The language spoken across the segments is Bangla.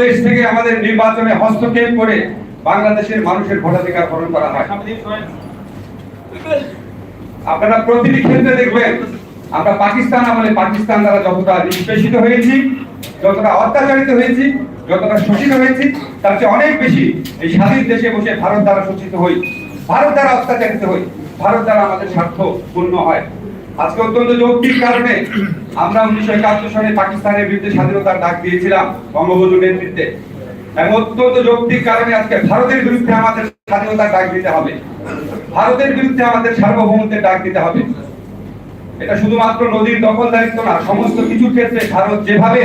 দেশ থেকে আমাদের নির্বাচনে হস্তক্ষেপ করে বাংলাদেশের মানুষের ভোটাধিকার হরণ করা হয়। আপনারা প্রতিটি ক্ষেত্রে দেখবেন, আমরা পাকিস্তান আমলে পাকিস্তান দ্বারা যতটা নিষ্পেষিত হয়েছি, যতটা অত্যাচারিত হয়েছি, যতটা শোষিত হয়েছি, তার চেয়ে অনেক বেশি এই স্বাধীন দেশে বসে ভারত দ্বারা শোষিত হই, ভারত দ্বারা অত্যাচারিত হই, ভারত দ্বারা আমাদের স্বার্থ পূর্ণ হয়। আজকে অত্যন্ত যৌক্তিক কারণে আমরা উনিশশো একাত্তর সালে পাকিস্তানের বিরুদ্ধে স্বাধীনতার ডাক দিয়েছিলাম বঙ্গবন্ধুর নেতৃত্বে। এবং অত্যন্ত যৌক্তিক কারণে আজকে ভারতের বিরুদ্ধে আমাদের স্বাধীনতার ডাক দিতে হবে। ভারতের বিরুদ্ধে আমাদের সার্বভৌমত্বের ডাক দিতে হবে। এটা শুধুমাত্র নদীর দখলদারিত্ব না, সমস্ত কিছু ক্ষেত্রে ভারত যেভাবে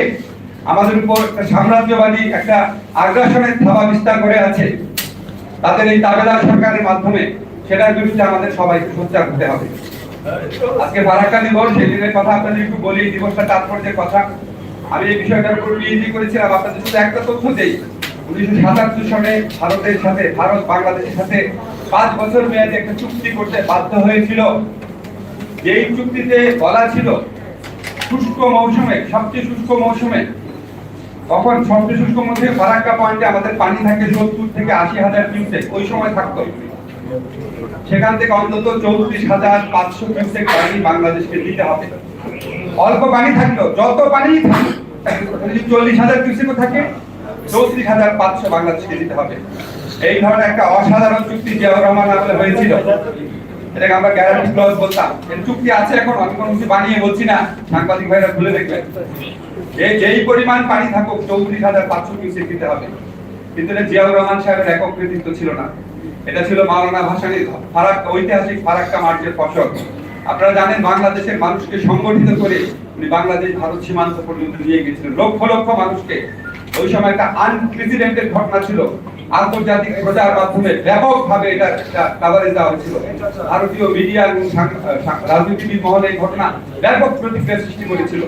আমাদের উপর একটা সাম্রাজ্যবাদী একটা আগ্রাসনের থাবা বিস্তার করে আছে, তাদের এই দাবেদার সরকারের মাধ্যমে সেটার বিরুদ্ধে আমাদের সবাইকে সোচ্চার করতে হবে। আজকে ফারাক্কা দিবস সেই দিনের কথা আপনাদের একটু বলি দিবসটা তাৎপর্যের কথা। আমি এই বিষয়টার উপর পিএইচডি করেছিলাম, আপনাদের শুধু একটা তথ্য দেই। উনিশশো সাতাত্তর সালে ভারতের সাথে, ভারত বাংলাদেশের সাথে পাঁচ বছর মেয়াদে একটা চুক্তি করতে বাধ্য হয়েছিল। যেই চুক্তিতে বলা ছিল, শুষ্ক মৌসুমে, সবচেয়ে শুষ্ক মৌসুমে, তখন সবচেয়ে শুষ্ক মৌসুমে ফারাক্কা পয়েন্টে আমাদের পানি থাকে সত্তর থেকে আশি হাজার কিউসেক, ওই সময় থাকতো। সেখান থেকে অন্তত চৌত্রিশ হাজার পাঁচশো কিউসেক পানি বাংলাদেশকে দিতে হবে। অল্প পানি থাকল যত পানি চল্লিশ হাজার কিউসেকও থাকে, চৌত্রিশ হাজার পাঁচশো বাংলাদেশকে দিতে হবে। এই ধরনের একটা অসাধারণ চুক্তি জিয়াউর রহমান হয়েছিল। এটাকে আমরা গ্যারান্টি ক্লজ বলতাম। এর চুক্তি আছে এখন, আমি কোনো কিছু বানিয়ে বলছি না। সাংবাদিক ভাইরা ভুলে দেখবেন। যে যেই পরিমাণ পানি থাকুক, চৌত্রিশ হাজার পাঁচশো কিউসেক দিতে হবে। কিন্তু জিয়াউর রহমান সাহেবের একক কৃতিত্ব ছিল না। এটা ছিল মাওলানা ভাসানীর ফারাক ঐতিহাসিক ফারাক্কা মার্চের ফসল। আপনারা জানেন বাংলাদেশের মানুষকে সংগঠিত করে উনি বাংলাদেশ, ভারত সীমান্ত পর্যন্ত নিয়ে গেছিলেন লক্ষ লক্ষ মানুষকে। ওই সময় একটা আনপ্রেসিডেন্টেড ঘটনা ছিল। আন্তর্জাতিক প্রচার মাধ্যমে ব্যাপকভাবে এটা কাভারেজ দেওয়া হয়েছিল। ভারতীয় মিডিয়া এবং রাজনীতিবিদ মহলে এই ঘটনা ব্যাপক প্রতিক্রিয়া সৃষ্টি করেছিল।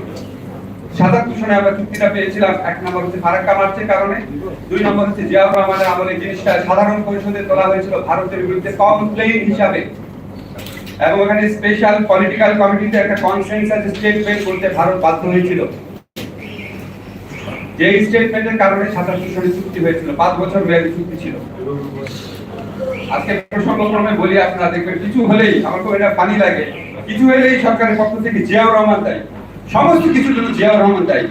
সনে আমরা চুক্তিটা পেয়েছিলাম। এক নম্বর হচ্ছে ফারাক্কা মার্চের কারণে। দুই নম্বর হচ্ছে জিয়াউর রহমানের আমলে জিনিসটা সাধারণ পরিষদে তোলা হয়েছিল ভারতের বিরুদ্ধে কমপ্লেইন হিসাবে। এবং স্পেশাল পলিটিক্যাল কমিটিতে একটা ভারত বাধ্য হয়েছিল। যে স্টেটমেন্টের কারণে চুক্তি হয়েছিল। পাঁচ বছর চুক্তি ছিল। আজকে প্রসঙ্গক্রমে বলি, আপনারা দেখবেন, কিছু হলেই, আমার খুব এটা পানি লাগে। কিছু হলেই সরকারের পক্ষ থেকে জিয়াউর রহমান দায়ী সমস্ত কিছুর জন্য জিয়াউর রহমান দায়ী।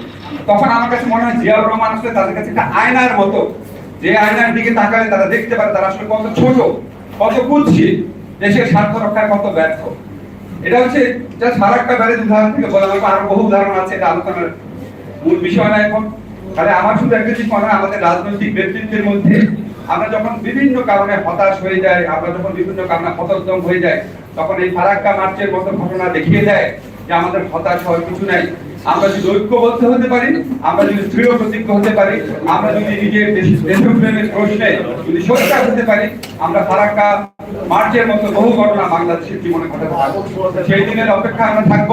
তখন আমার কাছে মনে হয় জিয়াউর রহমান আসলে তাদের কাছে একটা আয়নার মতো। যে আয়নার দিকে তাকালে তারা দেখতে পারে তারা আসলে কত ছোট, কত কুৎসিত, দেশের স্বার্থ রক্ষায় কত ব্যর্থ। এটা হচ্ছে যা ফারাক্কা ব্যারেজ উদাহরণ থেকে বলা হয় আরও বহু উদাহরণ আছে, এটা আলোচনার মূল বিষয় না এখন। তাহলে আমার শুধু একটা জিনিস মনে হয়, আমাদের রাজনৈতিক নেতৃত্বের মধ্যে আমরা যখন বিভিন্ন কারণে হতাশ হয়ে যাই, আমরা যখন বিভিন্ন কারণে হতোদ্যম হয়ে যায় তখন এই ফারাক্কা মার্চের মতো ঘটনা দেখিয়ে দেয় যে আমাদের হতাশ হওয়ার কিছু নাই। আমরা যদি ঐক্যবদ্ধ হতে পারি, আমরা যদি দৃঢ় প্রতিজ্ঞ হতে পারি, আমরা যদি নিজের দেশপ্রেমের প্রশ্নে যদি সোচ্চার হতে পারি, আমরা ফারাক্কা মার্চের মতো বহু ঘটনা বাংলাদেশের জীবনে ঘটাতে পারব। সেই দিনের অপেক্ষা আমরা থাকব।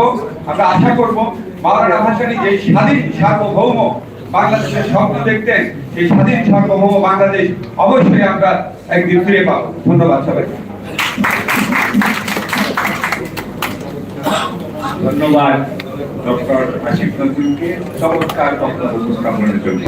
আমরা আশা করব মাওলানা ভাসানী যে স্বাধীন, সার্বভৌম বাংলাদেশের স্বপ্ন দেখতেন, সেই স্বাধীন, সার্বভৌম বাংলাদেশ অবশ্যই আমরা একদিন ফিরে পাবো। ধন্যবাদ সবাইকে। ধন্যবাদ ডক্টর আশিফ নজরুলকে। চমৎকার বক্তব্য উপস্থাপনের জন্য।